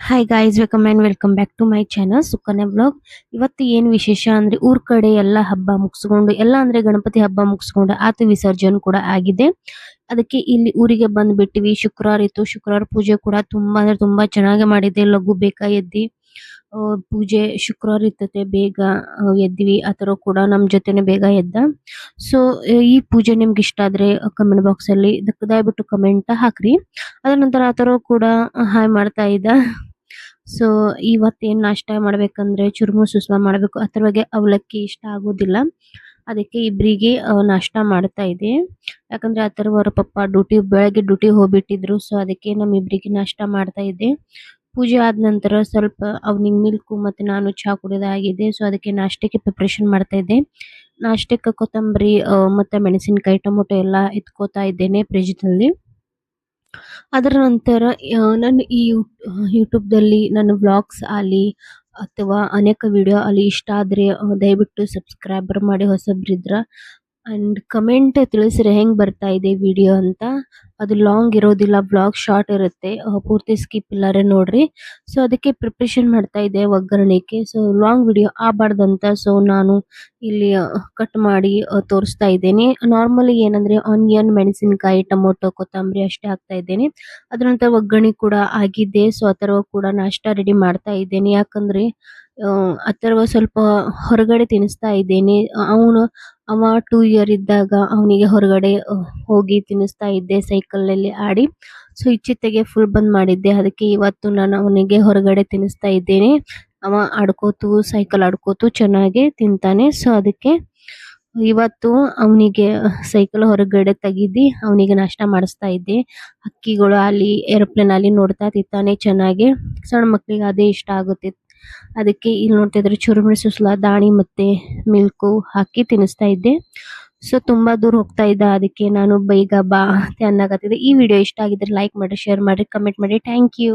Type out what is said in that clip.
Hi guys welcome and welcome back to my channel Sukanya blog ಇವತ್ತು ಏನು ವಿಶೇಷ ಅಂದ್ರೆ ಊರ್ ಕಡೆ ಎಲ್ಲ ಹಬ್ಬ ಮುಗಿಸ್ಕೊಂಡು ಎಲ್ಲ ಅಂದ್ರೆ ಗಣಪತಿ ಹಬ್ಬ ಮುಗಿಸ್ಕೊಂಡು ಆತ ವಿಸರ್ಜನೆ ಕೂಡ ಆಗಿದೆ. ಅದಕ್ಕೆ ಇಲ್ಲಿ ಊರಿಗೆ ಬಂದ್ಬಿಟ್ಟಿವಿ. ಶುಕ್ರವಾರ ಇತ್ತು. ಶುಕ್ರವಾರ ಪೂಜೆ ಕೂಡ ತುಂಬಾ ಅಂದ್ರೆ ತುಂಬಾ ಚೆನ್ನಾಗಿ ಮಾಡಿದೆ. ಲಘು ಬೇಕಾ ಎದ್ದಿ ಪೂಜೆ ಶುಕ್ರವಾರ ಇರ್ತತೆ. ಬೇಗ ಆ, ಥರ ಕೂಡ ನಮ್ಮ ಜೊತೆನೆ ಬೇಗ ಎದ್ದ. ಸೊ ಈ ಪೂಜೆ ನಿಮ್ಗೆ ಇಷ್ಟ ಆದ್ರೆ ಕಮೆಂಟ್ ಬಾಕ್ಸ್ ಅಲ್ಲಿ ಇದಕ್ಕೆ ದಯವಿಟ್ಟು ಕಮೆಂಟ್ ಹಾಕ್ರಿ. ಅದರ ನಂತರ ಆತರ ಕೂಡ ಹಾಯ್ ಮಾಡ್ತಾ ಇದ್ದ. ಸೊ ಇವತ್ತೇನು ನಾಷ್ಟ ಮಾಡಬೇಕಂದ್ರೆ ಚುರುಮು ಮಾಡಬೇಕು. ಅದ್ರ ಬಗ್ಗೆ ಅವಲಕ್ಕಿ ಇಷ್ಟ ಆಗೋದಿಲ್ಲ. ಅದಕ್ಕೆ ಇಬ್ರಿಗೆ ಆ, ನಾಷ್ಟ ಮಾಡ್ತಾ ಇದೆ ಯಾಕಂದ್ರೆ ಅವರ ಪಪ್ಪ ಡ್ಯೂಟಿ ಬೆಳಗ್ಗೆ ಡ್ಯೂಟಿ ಹೋಗ್ಬಿಟ್ಟಿದ್ರು. ಸೊ ಅದಕ್ಕೆ ನಮ್ಮ ಇಬ್ರಿಗೆ ನಾಷ್ಟ ಮಾಡ್ತಾ ಇದ್ದೆ. ಪೂಜೆ ಆದ ನಂತರ ಸ್ವಲ್ಪ ಅವ್ನಿಗೆ ಮಿಲ್ಕು ಮತ್ತೆ ನಾನು ಚಹಾ ಕುಡಿದಾಗಿದೆ ಸೊ ಅದಕ್ಕೆ ನಾಷ್ಟಕ್ಕೆ ಪ್ರಿಪ್ರೇಷನ್ ಮಾಡ್ತಾ ಇದ್ದೆ. ನಾಷ್ಟಕ್ಕೆ ಕೊತ್ತಂಬರಿ ಮತ್ತು ಮತ್ತೆ ಮೆಣಸಿನಕಾಯಿ ಟೊಮೊಟೊ ಎಲ್ಲ ಎತ್ಕೋತಾ ಇದ್ದೇನೆ ಫ್ರಿಜ್ನಲ್ಲಿ ಅದರ ನಂತರ ನನ್ನ ನಾನು ಈ ಯೂಟ್ಯೂಬ್ದಲ್ಲಿ ನನ್ನ ವ್ಲಾಗ್ಸ್ ಆಗಲಿ ಅಥವಾ ಅನೇಕ ವಿಡಿಯೋ ಅಲ್ಲಿ ಇಷ್ಟ ಆದರೆ ದಯವಿಟ್ಟು ಸಬ್ಸ್ಕ್ರೈಬರ್ ಮಾಡಿ ಹೊಸಬ್ರಿದ್ರ. ಅಂಡ್ ಕಮೆಂಟ್ ತಿಳಿಸ್ರಿ ಹೆಂಗ್ ಬರ್ತಾ ಇದೆ ವಿಡಿಯೋ ಅಂತ. ಅದು ಲಾಂಗ್ ಇರೋದಿಲ್ಲ ಬ್ಲಾಗ್ ಶಾರ್ಟ್ ಇರುತ್ತೆ. ಆ, ಪೂರ್ತಿ ಸ್ಕಿಪ್ ಇಲ್ಲಾರೆ ನೋಡ್ರಿ. ಸೊ ಅದಕ್ಕೆ ಪ್ರಿಪ್ರೇಷನ್ ಮಾಡ್ತಾ ಇದೆ ಒಗ್ಗರಣೆಗೆ. ಸೊ ಲಾಂಗ್ ವಿಡಿಯೋ ಆಗಬಾರ್ದಂತ ಸೊ ನಾನು ಇಲ್ಲಿ ಕಟ್ ಮಾಡಿ ತೋರಿಸ್ತಾ ಇದ್ದೇನೆ. ನಾರ್ಮಲಿ ಏನಂದ್ರೆ ಆನಿಯನ್ ಮೆಣಸಿನಕಾಯಿ ಟೊಮೊಟೊ ಕೊತ್ತಂಬರಿ ಅಷ್ಟೇ ಹಾಕ್ತಾ ಇದ್ದೇನೆ. ಅದ್ರ ನಂತರ ಒಗ್ಗರಣೆ ಕೂಡ ಆಗಿದೆ. ಸೊ ಅಥರ್ವ ಕೂಡ ನಾಷ್ಟ ರೆಡಿ ಮಾಡ್ತಾ ಇದ್ದೇನೆ. ಯಾಕಂದ್ರೆ ಆ, ಅಥರ್ವ ಸ್ವಲ್ಪ ಹೊರಗಡೆ ತಿನ್ನಿಸ್ತಾ ಇದ್ದೇನೆ. ಅವನು ಅವ ಟೂ ಇಯರ್ ಇದ್ದಾಗ ಅವನಿಗೆ ಹೊರಗಡೆ ಹೋಗಿ ತಿನ್ನಿಸ್ತಾ ಇದ್ದೆ ಸೈಕಲ್ ಅಲ್ಲಿ ಆಡಿ. ಸೊ ಇಚ್ಚಿತೆಗೆ ಫುಲ್ ಬಂದ್ ಮಾಡಿದ್ದೆ. ಅದಕ್ಕೆ ಇವತ್ತು ನಾನು ಅವನಿಗೆ ಹೊರಗಡೆ ತಿನ್ನಿಸ್ತಾ ಇದ್ದೇನೆ. ಅವ ಆಡ್ಕೋತು ಸೈಕಲ್ ಆಡ್ಕೋತು ಚೆನ್ನಾಗಿ ತಿಂತಾನೆ. ಸೊ ಅದಕ್ಕೆ ಇವತ್ತು ಅವನಿಗೆ ಸೈಕಲ್ ಹೊರಗಡೆ ತೆಗಿದಿ ಅವನಿಗೆ ನಾಷ್ಟ ಮಾಡಿಸ್ತಾ ಇದ್ದೆ. ಹಕ್ಕಿಗಳು ಅಲ್ಲಿ ಏರೋಪ್ಲೇನ್ ಅಲ್ಲಿ ನೋಡ್ತಾ ತಿಂತಾನೆ ಚೆನ್ನಾಗಿ. ಸಣ್ಣ ಮಕ್ಕಳಿಗೆ ಅದೇ ಇಷ್ಟ ಆಗುತ್ತೆ. ಅದಕ್ಕೆ ಇಲ್ಲಿ ನೋಡ್ತಾ ಇದ್ರೆ ಚುರುಮುರಿ ಸುಸ್ಲ, ದಾಣಿ ಮತ್ತೆ ಮಿಲ್ಕು ಹಾಕಿ ತಿನ್ನಿಸ್ತಾ ಇದ್ದೆ. ಸೊ ತುಂಬಾ ದೂರ ಹೋಗ್ತಾ ಇದ್ದ, ಅದಕ್ಕೆ ನಾನು ಬೇಗ ಬಾ ಅಂತ ಅನ್ನಕತ್ತಿದ್ದೆ. ಈ ವಿಡಿಯೋ ಇಷ್ಟ ಆಗಿದ್ರೆ ಲೈಕ್ ಮಾಡಿ ಶೇರ್ ಮಾಡಿ ಕಮೆಂಟ್ ಮಾಡಿ ಥ್ಯಾಂಕ್ ಯು